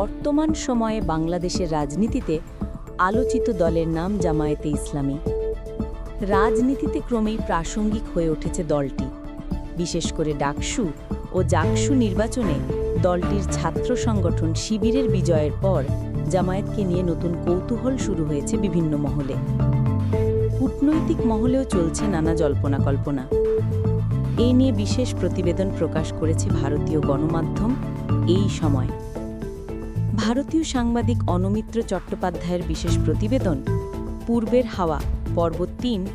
বর্তমান সময়ে বাংলাদেশের রাজনীতিতে আলোচিত দলের নাম জামায়াতে ইসলামী। রাজনীতিতে ক্রমেই প্রাসঙ্গিক হয়ে উঠেছে দলটি। বিশেষ করে ডাকসু ও জাকসু নির্বাচনে দলটির ছাত্র সংগঠন শিবিরের বিজয়ের পর জামায়াতকে নিয়ে নতুন কৌতূহল শুরু হয়েছে বিভিন্ন মহলে। কূটনৈতিক মহলেও চলছে নানা জল্পনা কল্পনা। এই নিয়ে বিশেষ প্রতিবেদন প্রকাশ করেছে ভারতীয় গণমাধ্যম এই সময়। ভারতীয় সাংবাদিক অনমিত্র চট্টোপাধ্যায়ের বিশেষ প্রতিবেদন, পূর্বের হাওয়া, পর্ব তিন,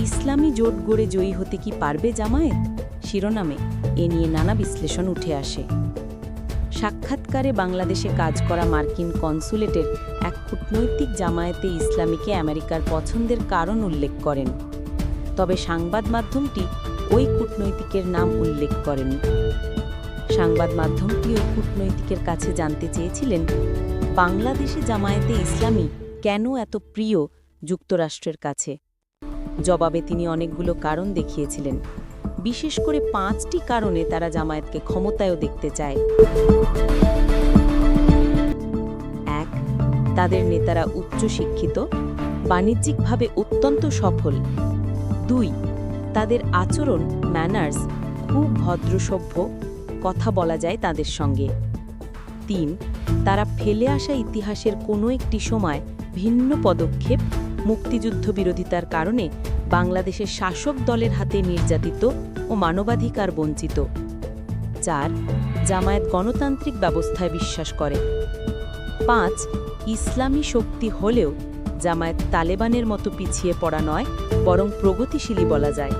ইসলামী জোট গড়ে জয়ী হতে কি পারবে জামায়াত? শিরোনামে, এ নিয়ে নানা বিশ্লেষণ উঠে আসে। সাক্ষাৎকারে বাংলাদেশে কাজ করা মার্কিন কনসুলেটের এক কূটনৈতিক জামায়াতে ইসলামীকে আমেরিকার পছন্দের কারণ উল্লেখ করেন। তবে সংবাদ মাধ্যমটি ওই কূটনৈতিকের নাম উল্লেখ করেনি। সংবাদ মাধ্যমটি ওই কূটনৈতিকের কাছে জানতে চেয়েছিলেন, বাংলাদেশে জামায়াতে ইসলামী কেন এত প্রিয় যুক্তরাষ্ট্রের কাছে? জবাবে তিনি অনেকগুলো কারণ দেখিয়েছিলেন। বিশেষ করে পাঁচটি কারণে তারা জামায়াতকে ক্ষমতায়ও দেখতে চায়। এক, তাদের নেতারা উচ্চশিক্ষিত, বাণিজ্যিকভাবে অত্যন্ত সফল। দুই, তাদের আচরণ ম্যানার্স খুব ভদ্রসভ্য কথা বলা যায় তাদের সঙ্গে। তিন, তারা ফেলে আসা ইতিহাসের কোনো একটি সময় ভিন্ন পদক্ষেপ, মুক্তিযুদ্ধ বিরোধিতার কারণে বাংলাদেশের শাসক দলের হাতে নির্যাতিত ও মানবাধিকার বঞ্চিত। চার, জামায়াত গণতান্ত্রিক ব্যবস্থায় বিশ্বাস করে। পাঁচ, ইসলামী শক্তি হলেও জামায়াত তালেবানের মতো পিছিয়ে পড়া নয়, বরং প্রগতিশীলী বলা যায়।